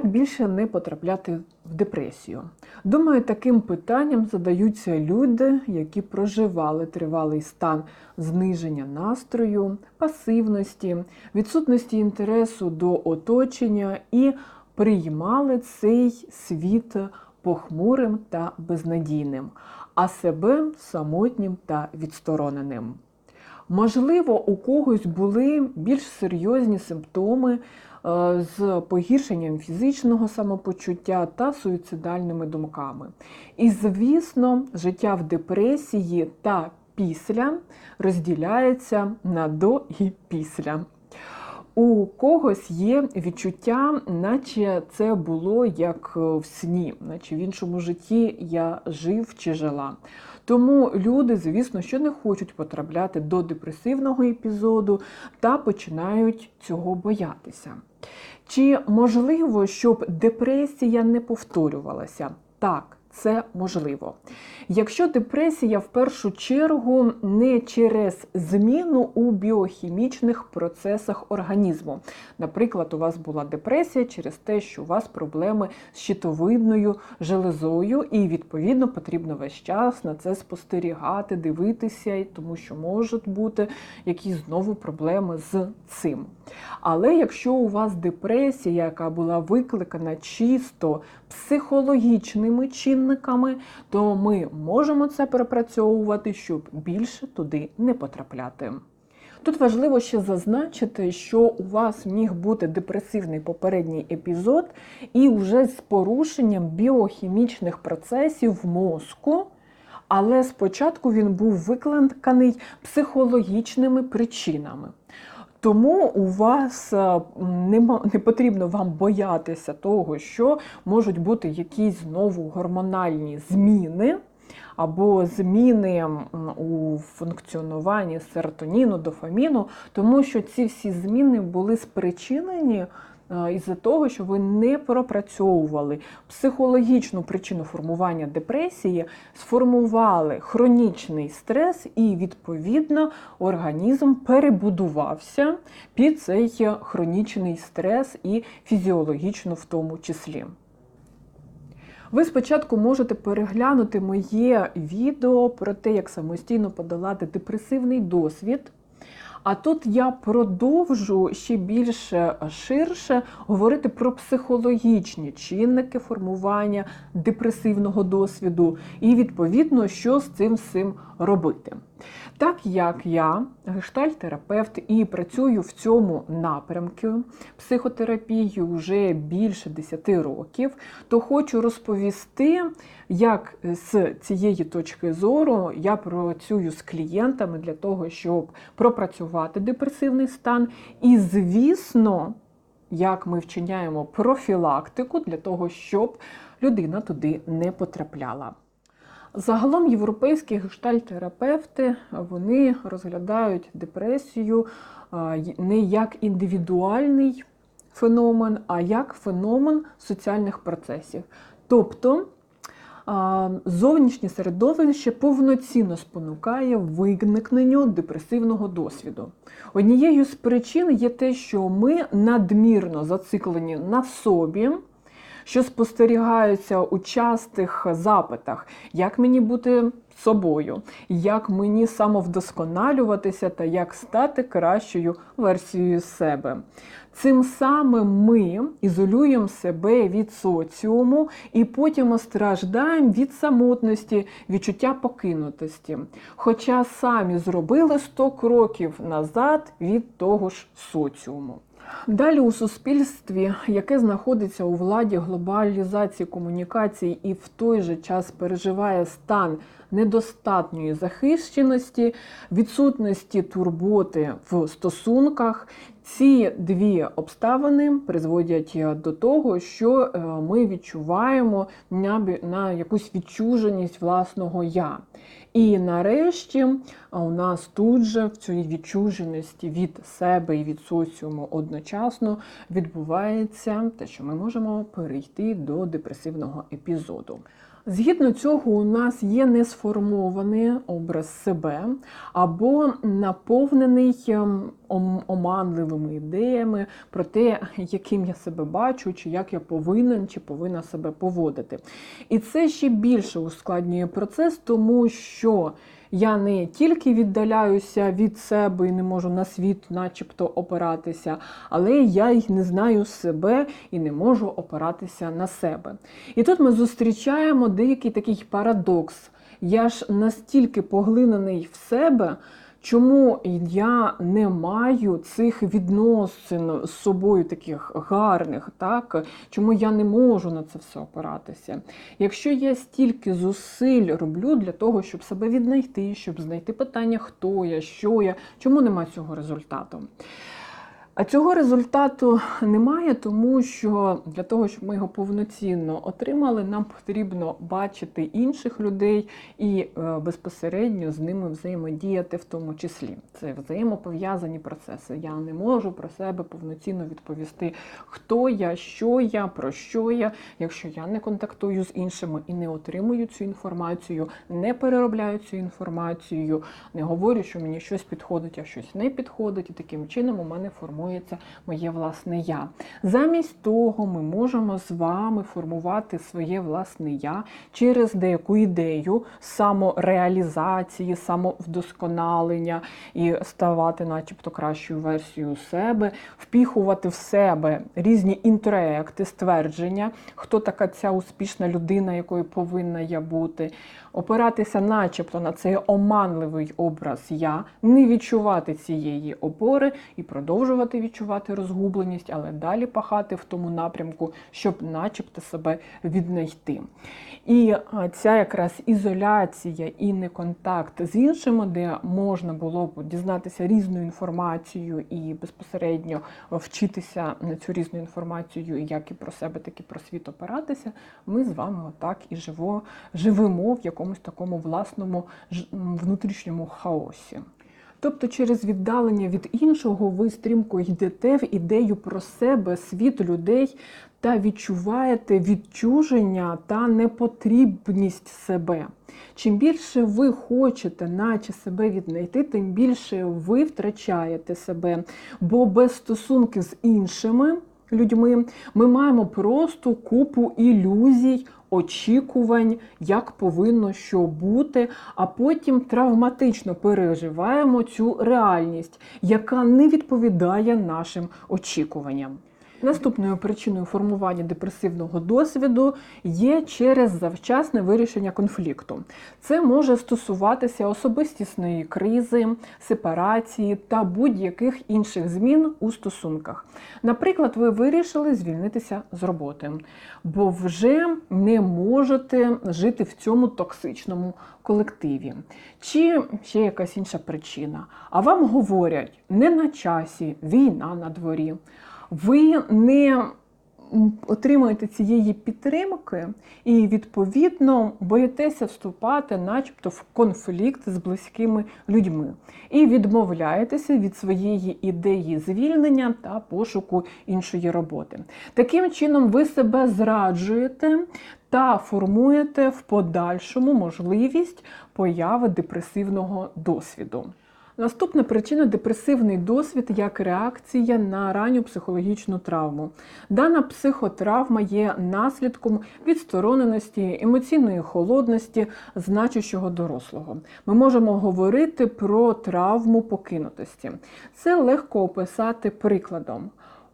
Як більше не потрапляти в депресію? Думаю, таким питанням задаються люди, які проживали тривалий стан зниження настрою, пасивності, відсутності інтересу до оточення і приймали цей світ похмурим та безнадійним, а себе самотнім та відстороненим. Можливо, у когось були більш серйозні симптоми з погіршенням фізичного самопочуття та суїцидальними думками. І, звісно, життя в депресії та після розділяється на до і після. У когось є відчуття, наче це було як в сні, наче в іншому житті я жив чи жила. Тому люди, звісно, що не хочуть потрапляти до депресивного епізоду та починають цього боятися. Чи можливо, щоб депресія не повторювалася? Так це можливо. Якщо депресія в першу чергу не через зміну у біохімічних процесах організму. Наприклад, у вас була депресія через те, що у вас проблеми з щитовидною железою, і, відповідно, потрібно весь час на це спостерігати, дивитися, тому що можуть бути якісь знову проблеми з цим. Але якщо у вас депресія, яка була викликана чисто психологічними чинниками, то ми можемо це перепрацьовувати, щоб більше туди не потрапляти. Тут важливо ще зазначити, що у вас міг бути депресивний попередній епізод, і вже з порушенням біохімічних процесів мозку. Але спочатку він був викликаний психологічними причинами. Тому у вас е, не потрібно вам боятися того, що можуть бути якісь знову гормональні зміни. Або зміни у функціонуванні серотоніну, дофаміну, тому що ці всі зміни були спричинені із-за того, що ви не пропрацьовували психологічну причину формування депресії, сформували хронічний стрес, і, відповідно, організм перебудувався під цей хронічний стрес і фізіологічно в тому числі. Ви спочатку можете переглянути моє відео про те, як самостійно подолати депресивний досвід. А тут я продовжу ще більше ширше говорити про психологічні чинники формування депресивного досвіду і, відповідно, що з цим всім робити. Так як я гештальтерапевт і працюю в цьому напрямку психотерапії вже більше 10 років, то хочу розповісти, як з цієї точки зору я працюю з клієнтами для того, щоб пропрацювати депресивний стан. І, звісно, як ми вчиняємо профілактику для того, щоб людина туди не потрапляла. Загалом європейські гештальтерапевти вони розглядають депресію не як індивідуальний феномен, а як феномен соціальних процесів. Тобто зовнішнє середовище повноцінно спонукає виникненню депресивного досвіду. Однією з причин є те, що ми надмірно зациклені на собі що спостерігаються у частих запитах, як мені бути собою, як мені самовдосконалюватися та як стати кращою версією себе. Цим самим ми ізолюємо себе від соціуму і потім страждаємо від самотності, відчуття покинутості. Хоча самі зробили 100 кроків назад від того ж соціуму. Далі у суспільстві, яке знаходиться у владі глобалізації комунікацій і в той же час переживає стан недостатньої захищеності, відсутності турботи в стосунках, ці дві обставини призводять до того, що е, ми відчуваємо на якусь відчуженість власного я. І нарешті у нас тут же в цій відчуженості від себе і від соціуму одночасно відбувається те, що ми можемо перейти до депресивного епізоду. Згідно цього, у нас є несформований образ себе або наповнений ем, оманливими ідеями про те, яким я себе бачу, чи як я повинен чи повинна себе поводити. І це ще більше ускладнює процес, тому що я не тільки віддаляюся від себе і не можу на світ, начебто, опиратися, але я й не знаю себе і не можу опиратися на себе. І тут ми зустрічаємо деякий такий парадокс. Я ж настільки поглинений в себе. Чому я не маю цих відносин з собою таких гарних, так? Чому я не можу на це все опиратися? Якщо я стільки зусиль роблю для того, щоб себе віднайти, щоб знайти питання, хто я, що я, чому нема цього результату? А цього результату немає, тому що для того, щоб ми його повноцінно отримали, нам потрібно бачити інших людей і е, безпосередньо з ними взаємодіяти в тому числі. Це взаємопов'язані процеси. Я не можу про себе повноцінно відповісти, хто я, що я, про що я, якщо я не контактую з іншими і не отримую цю інформацію, не переробляю цю інформацію, не говорю, що мені щось підходить, а щось не підходить, і таким чином у мене формується моє власне я. Замість того, ми можемо з вами формувати своє власне я через деяку ідею самореалізації, самовдосконалення і ставати, начебто, кращою версією себе, впіхувати в себе різні інтроекти, ствердження, хто така ця успішна людина, якою повинна я бути, опиратися, начебто, на цей оманливий образ я, не відчувати цієї опори і продовжувати відчувати розгубленість, але далі пахати в тому напрямку, щоб начебто себе віднайти. І ця якраз ізоляція і неконтакт з іншими, де можна було б дізнатися різну інформацію і безпосередньо вчитися на цю різну інформацію, як і про себе, так і про світ опиратися, ми з вами отак і живо, живемо в якомусь такому власному внутрішньому хаосі. Тобто через віддалення від іншого ви стрімко йдете в ідею про себе, світ людей та відчуваєте відчуження та непотрібність себе. Чим більше ви хочете, наче себе віднайти, тим більше ви втрачаєте себе, бо без стосунки з іншими людьми ми маємо просто купу ілюзій, очікувань, як повинно що бути, а потім травматично переживаємо цю реальність, яка не відповідає нашим очікуванням. Наступною причиною формування депресивного досвіду є через завчасне вирішення конфлікту. Це може стосуватися особистісної кризи, сепарації та будь-яких інших змін у стосунках. Наприклад, ви вирішили звільнитися з роботи, бо вже не можете жити в цьому токсичному колективі. Чи ще якась інша причина. А вам говорять, не на часі, війна на дворі ви не отримуєте цієї підтримки і, відповідно, боїтеся вступати, начебто, в конфлікт з близькими людьми, і відмовляєтеся від своєї ідеї звільнення та пошуку іншої роботи. Таким чином, ви себе зраджуєте. Та формуєте в подальшому можливість появи депресивного досвіду. Наступна причина депресивний досвід як реакція на ранню психологічну травму. Дана психотравма є наслідком відстороненості, емоційної холодності значущого дорослого. Ми можемо говорити про травму покинутості. Це легко описати прикладом.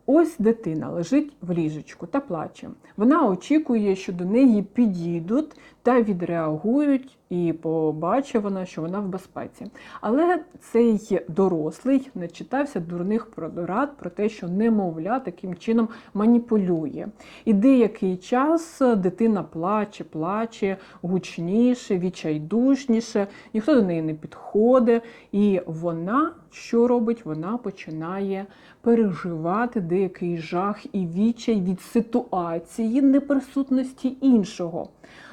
Ось дитина лежить в ліжечку та плаче. Вона очікує, що до неї підійдуть та відреагують, і побачить вона, що вона в безпеці. Але цей дорослий не читався дурних порад про те, що немовля таким чином маніпулює. І деякий час дитина плаче, плаче гучніше, відчайдушніше, ніхто до неї не підходить, і вона що робить? Вона починає переживати деякий жах і відчай від ситуації неприсутності іншого.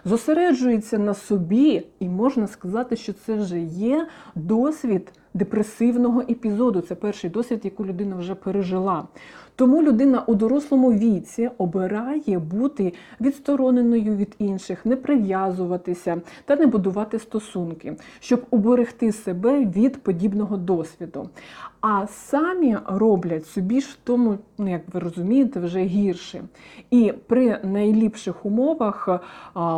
Зосереджується на собі, і можна сказати, що це вже є досвід депресивного епізоду. Це перший досвід, яку людина вже пережила. Тому людина у дорослому віці обирає бути відстороненою від інших, не прив'язуватися та не будувати стосунки, щоб уберегти себе від подібного досвіду. А самі роблять собі ж тому, ну як ви розумієте, вже гірше. І при найліпших умовах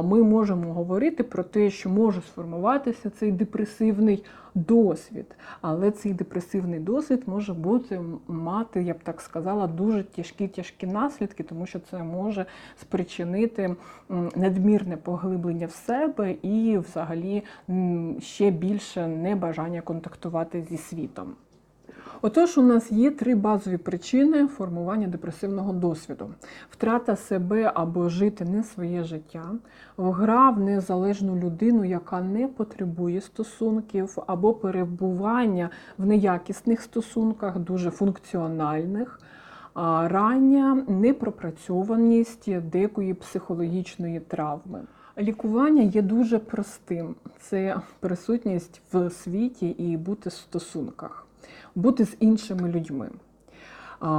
ми можемо говорити про те, що може сформуватися цей депресивний досвід. Але цей депресивний досвід може бути мати, я б так сказала, дуже тяжкі тяжкі наслідки, тому що це може спричинити надмірне поглиблення в себе і, взагалі, ще більше небажання контактувати зі світом. Отож, у нас є три базові причини формування депресивного досвіду: втрата себе або жити не своє життя, гра в незалежну людину, яка не потребує стосунків, або перебування в неякісних стосунках, дуже функціональних. Рання непропрацьованість деякої психологічної травми. Лікування є дуже простим: це присутність в світі і бути в стосунках бути з іншими людьми,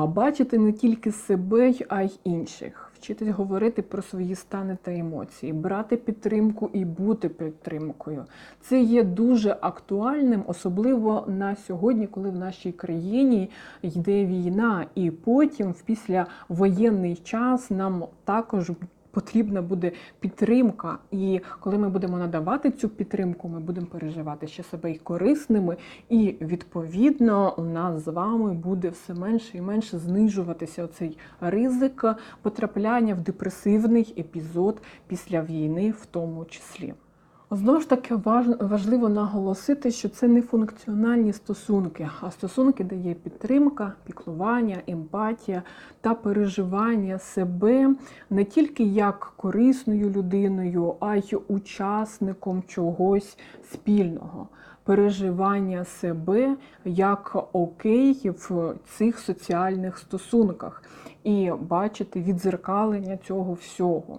бачити не тільки себе, а й інших, вчитись говорити про свої стани та емоції, брати підтримку і бути підтримкою. Це є дуже актуальним, особливо на сьогодні, коли в нашій країні йде війна, і потім, в післявоєнний час, нам також потрібна буде підтримка. І коли ми будемо надавати цю підтримку, ми будемо переживати ще себе і корисними, і відповідно у нас з вами буде все менше і менше знижуватися оцей ризик потрапляння в депресивний епізод після війни, в тому числі. Знову ж таки важливо наголосити, що це не функціональні стосунки, а стосунки, де є підтримка, піклування, емпатія та переживання себе не тільки як корисною людиною, а й учасником чогось спільного. Переживання себе як окей в цих соціальних стосунках і бачити відзеркалення цього всього.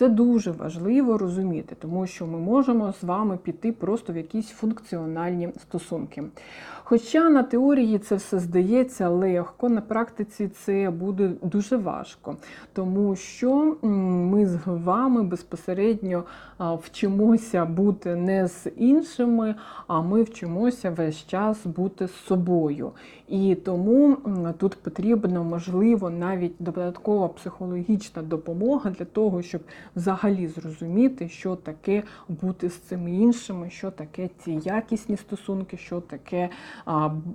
Це дуже важливо розуміти, тому що ми можемо з вами піти просто в якісь функціональні стосунки. Хоча на теорії це все здається легко, на практиці це буде дуже важко, тому що ми з вами безпосередньо вчимося бути не з іншими, а ми вчимося весь час бути з собою. І тому тут потрібна, можливо, навіть додаткова психологічна допомога для того, щоб взагалі зрозуміти, що таке бути з цими іншими, що таке ці якісні стосунки, що таке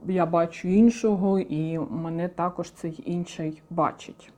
я бачу іншого, і мене також цей інший бачить.